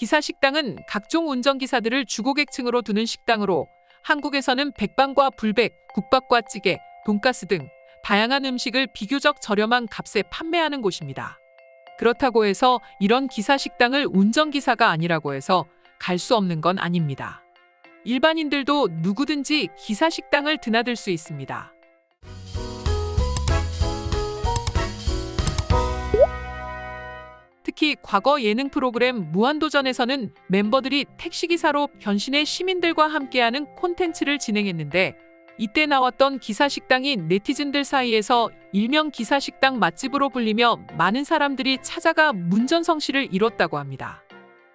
기사 식당은 각종 운전기사들을 주고객층으로 두는 식당으로 한국에서는 백반과 불백, 국밥과 찌개, 돈가스 등 다양한 음식을 비교적 저렴한 값에 판매하는 곳입니다. 그렇다고 해서 이런 기사 식당을 운전기사가 아니라고 해서 갈 수 없는 건 아닙니다. 일반인들도 누구든지 기사 식당을 드나들 수 있습니다. 특히 과거 예능 프로그램 무한도전에서는 멤버들이 택시기사로 변신해 시민들과 함께하는 콘텐츠를 진행했는데 이때 나왔던 기사식당이 네티즌들 사이에서 일명 기사식당 맛집으로 불리며 많은 사람들이 찾아가 문전성시를 이뤘다고 합니다.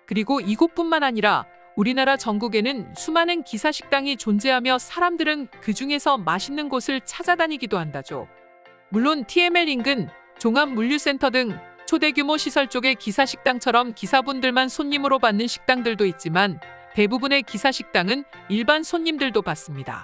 그리고 이곳뿐만 아니라 우리나라 전국에는 수많은 기사식당이 존재하며 사람들은 그 중에서 맛있는 곳을 찾아다니기도 한다죠. 물론 TML 인근 종합물류센터 등 초대 규모 시설 쪽의 기사식당처럼 기사분들만 손님으로 받는 식당들도 있지만 대부분의 기사식당은 일반 손님들도 받습니다.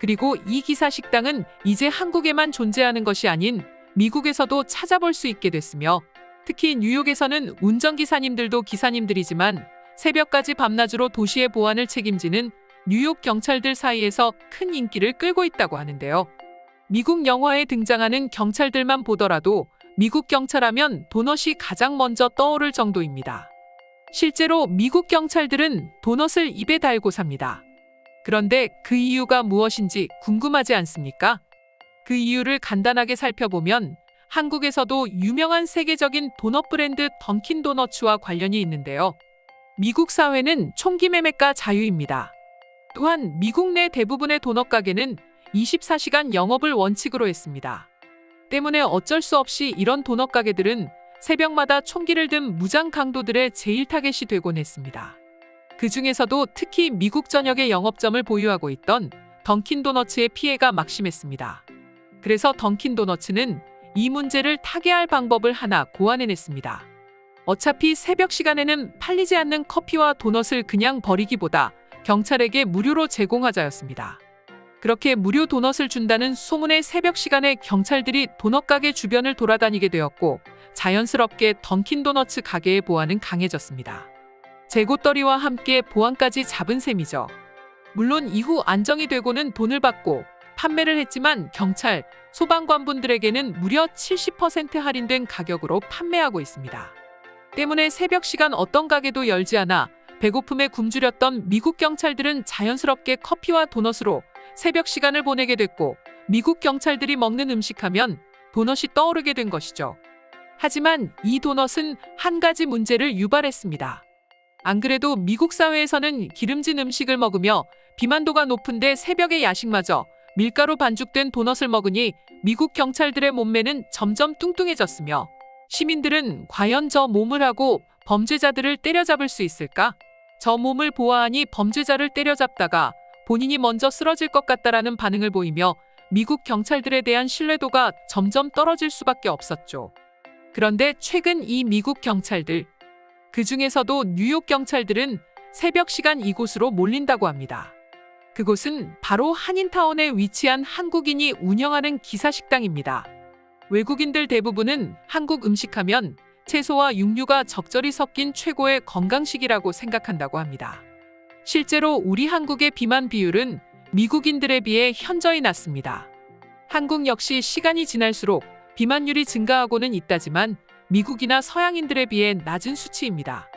그리고 이 기사식당은 이제 한국에만 존재하는 것이 아닌 미국에서도 찾아볼 수 있게 됐으며 특히 뉴욕에서는 운전기사님들도 기사님들이지만 새벽까지 밤낮으로 도시의 보안을 책임지는 뉴욕 경찰들 사이에서 큰 인기를 끌고 있다고 하는데요. 미국 영화에 등장하는 경찰들만 보더라도 미국 경찰하면 도넛이 가장 먼저 떠오를 정도입니다. 실제로 미국 경찰들은 도넛을 입에 달고 삽니다. 그런데 그 이유가 무엇인지 궁금하지 않습니까? 그 이유를 간단하게 살펴보면 한국에서도 유명한 세계적인 도넛 브랜드 던킨 도너츠와 관련이 있는데요. 미국 사회는 총기 매매가 자유입니다. 또한 미국 내 대부분의 도넛 가게는 24시간 영업을 원칙으로 했습니다. 때문에 어쩔 수 없이 이런 도넛 가게들은 새벽마다 총기를 든 무장 강도들의 제일 타겟이 되곤 했습니다. 그 중에서도 특히 미국 전역의 영업점을 보유하고 있던 던킨 도너츠의 피해가 막심했습니다. 그래서 던킨 도너츠는 이 문제를 타개할 방법을 하나 고안해냈습니다. 어차피 새벽 시간에는 팔리지 않는 커피와 도넛을 그냥 버리기보다 경찰에게 무료로 제공하자였습니다. 그렇게 무료 도넛을 준다는 소문에 새벽 시간에 경찰들이 도넛 가게 주변을 돌아다니게 되었고 자연스럽게 던킨 도너츠 가게의 보안은 강해졌습니다. 재고떨이와 함께 보안까지 잡은 셈이죠. 물론 이후 안정이 되고는 돈을 받고 판매를 했지만 경찰, 소방관분들에게는 무려 70% 할인된 가격으로 판매하고 있습니다. 때문에 새벽 시간 어떤 가게도 열지 않아 배고픔에 굶주렸던 미국 경찰들은 자연스럽게 커피와 도넛으로 새벽 시간을 보내게 됐고 미국 경찰들이 먹는 음식하면 도넛이 떠오르게 된 것이죠. 하지만 이 도넛은 한 가지 문제를 유발했습니다. 안 그래도 미국 사회에서는 기름진 음식을 먹으며 비만도가 높은데 새벽에 야식마저 밀가루 반죽된 도넛을 먹으니 미국 경찰들의 몸매는 점점 뚱뚱해졌으며 시민들은 과연 저 몸을 하고 범죄자들을 때려잡을 수 있을까? 저 몸을 보아하니 범죄자를 때려잡다가 본인이 먼저 쓰러질 것 같다라는 반응을 보이며 미국 경찰들에 대한 신뢰도가 점점 떨어질 수밖에 없었죠. 그런데 최근 이 미국 경찰들, 그 중에서도 뉴욕 경찰들은 새벽 시간 이곳으로 몰린다고 합니다. 그곳은 바로 한인타운에 위치한 한국인이 운영하는 기사식당입니다. 외국인들 대부분은 한국 음식하면 채소와 육류가 적절히 섞인 최고의 건강식이라고 생각한다고 합니다. 실제로 우리 한국의 비만 비율은 미국인들에 비해 현저히 낮습니다. 한국 역시 시간이 지날수록 비만율이 증가하고는 있다지만 미국이나 서양인들에 비해 낮은 수치입니다.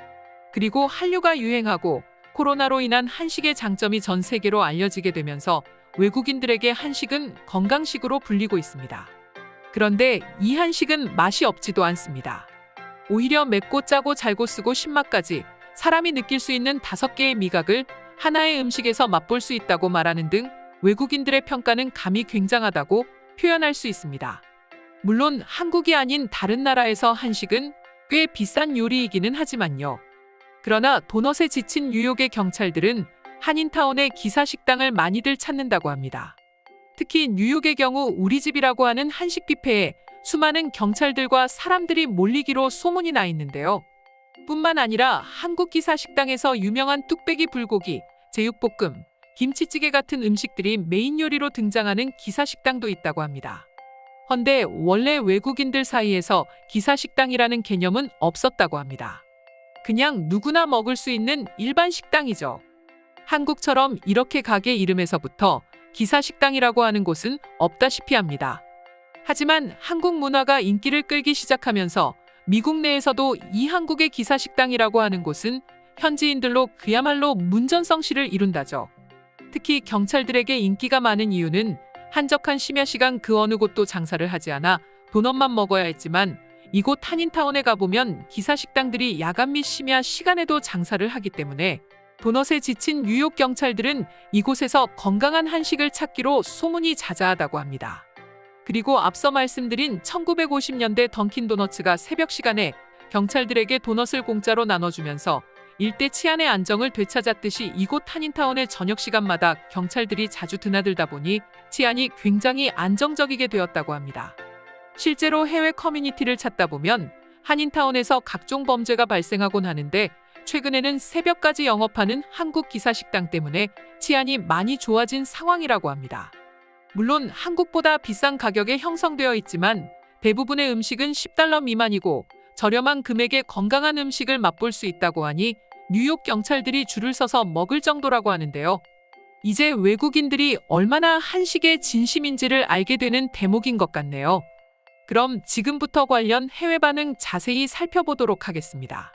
그리고 한류가 유행하고 코로나로 인한 한식의 장점이 전 세계로 알려지게 되면서 외국인들에게 한식은 건강식으로 불리고 있습니다. 그런데 이 한식은 맛이 없지도 않습니다. 오히려 맵고 짜고 잘고 쓰고 신맛까지 사람이 느낄 수 있는 다섯 개의 미각을 하나의 음식에서 맛볼 수 있다고 말하는 등 외국인들의 평가는 감이 굉장하다고 표현할 수 있습니다. 물론 한국이 아닌 다른 나라에서 한식은 꽤 비싼 요리이기는 하지만요. 그러나 도넛에 지친 뉴욕의 경찰들은 한인타운의 기사식당을 많이들 찾는다고 합니다. 특히 뉴욕의 경우 우리 집이라고 하는 한식 뷔페에 수많은 경찰들과 사람들이 몰리기로 소문이 나 있는데요. 뿐만 아니라 한국 기사 식당에서 유명한 뚝배기 불고기, 제육볶음, 김치찌개 같은 음식들이 메인 요리로 등장하는 기사 식당도 있다고 합니다. 헌데 원래 외국인들 사이에서 기사 식당이라는 개념은 없었다고 합니다. 그냥 누구나 먹을 수 있는 일반 식당이죠. 한국처럼 이렇게 가게 이름에서부터 기사식당이라고 하는 곳은 없다시피 합니다. 하지만 한국 문화가 인기를 끌기 시작하면서 미국 내에서도 이 한국의 기사식당이라고 하는 곳은 현지인들로 그야말로 문전성시를 이룬다죠. 특히 경찰들에게 인기가 많은 이유는 한적한 심야 시간 그 어느 곳도 장사를 하지 않아 도넛만 먹어야 했지만 이곳 한인타운에 가보면 기사식당들이 야간 및 심야 시간에도 장사를 하기 때문에 도넛에 지친 뉴욕 경찰들은 이곳에서 건강한 한식을 찾기로 소문이 자자하다고 합니다. 그리고 앞서 말씀드린 1950년대 던킨 도너츠가 새벽 시간에 경찰들에게 도넛을 공짜로 나눠주면서 일대 치안의 안정을 되찾았듯이 이곳 한인타운의 저녁 시간마다 경찰들이 자주 드나들다 보니 치안이 굉장히 안정적이게 되었다고 합니다. 실제로 해외 커뮤니티를 찾다 보면 한인타운에서 각종 범죄가 발생하곤 하는데 최근에는 새벽까지 영업하는 한국 기사식당 때문에 치안이 많이 좋아진 상황이라고 합니다. 물론 한국보다 비싼 가격에 형성되어 있지만 대부분의 음식은 10달러 미만이고 저렴한 금액에 건강한 음식을 맛볼 수 있다고 하니 뉴욕 경찰들이 줄을 서서 먹을 정도라고 하는데요. 이제 외국인들이 얼마나 한식의 진심인지를 알게 되는 대목인 것 같네요. 그럼 지금부터 관련 해외 반응 자세히 살펴보도록 하겠습니다.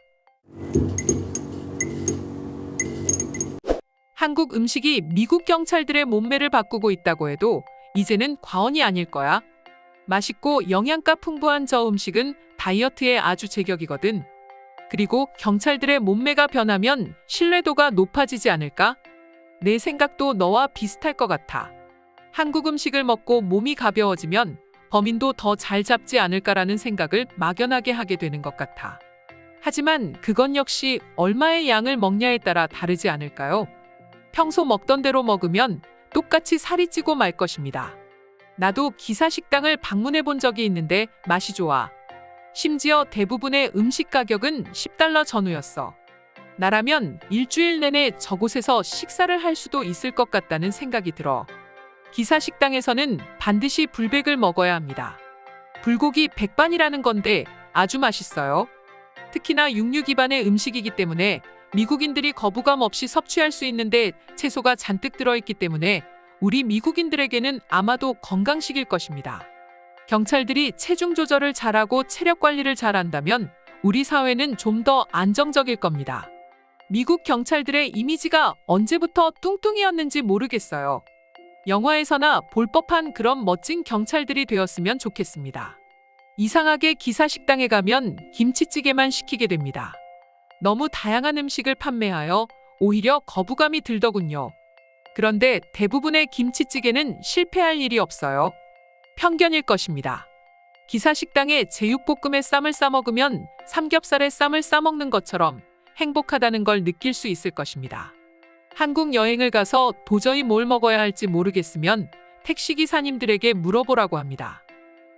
한국 음식이 미국 경찰들의 몸매를 바꾸고 있다고 해도 이제는 과언이 아닐 거야. 맛있고 영양가 풍부한 저 음식은 다이어트에 아주 제격이거든. 그리고 경찰들의 몸매가 변하면 신뢰도가 높아지지 않을까? 내 생각도 너와 비슷할 것 같아. 한국 음식을 먹고 몸이 가벼워지면 범인도 더 잘 잡지 않을까라는 생각을 막연하게 하게 되는 것 같아. 하지만 그건 역시 얼마의 양을 먹냐에 따라 다르지 않을까요? 평소 먹던 대로 먹으면 똑같이 살이 찌고 말 것입니다. 나도 기사 식당을 방문해 본 적이 있는데 맛이 좋아. 심지어 대부분의 음식 가격은 10달러 전후였어. 나라면 일주일 내내 저곳에서 식사를 할 수도 있을 것 같다는 생각이 들어. 기사 식당에서는 반드시 불백을 먹어야 합니다. 불고기 백반이라는 건데 아주 맛있어요. 특히나 육류 기반의 음식이기 때문에 미국인들이 거부감 없이 섭취할 수 있는데 채소가 잔뜩 들어있기 때문에 우리 미국인들에게는 아마도 건강식일 것입니다. 경찰들이 체중 조절을 잘하고 체력 관리를 잘한다면 우리 사회는 좀 더 안정적일 겁니다. 미국 경찰들의 이미지가 언제부터 뚱뚱이었는지 모르겠어요. 영화에서나 볼 법한 그런 멋진 경찰들이 되었으면 좋겠습니다. 이상하게 기사식당에 가면 김치찌개만 시키게 됩니다. 너무 다양한 음식을 판매하여 오히려 거부감이 들더군요. 그런데 대부분의 김치찌개는 실패할 일이 없어요. 편견일 것입니다. 기사 식당에 제육볶음에 쌈을 싸먹으면 삼겹살에 쌈을 싸먹는 것처럼 행복하다는 걸 느낄 수 있을 것입니다. 한국 여행을 가서 도저히 뭘 먹어야 할지 모르겠으면 택시기사님들에게 물어보라고 합니다.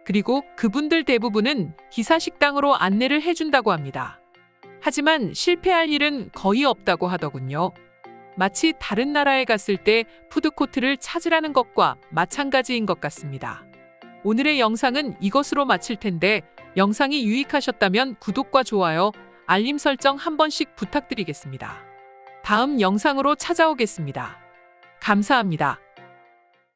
그리고 그분들 대부분은 기사 식당으로 안내를 해준다고 합니다. 하지만 실패할 일은 거의 없다고 하더군요. 마치 다른 나라에 갔을 때 푸드코트를 찾으라는 것과 마찬가지인 것 같습니다. 오늘의 영상은 이것으로 마칠 텐데 영상이 유익하셨다면 구독과 좋아요, 알림 설정 한 번씩 부탁드리겠습니다. 다음 영상으로 찾아오겠습니다. 감사합니다.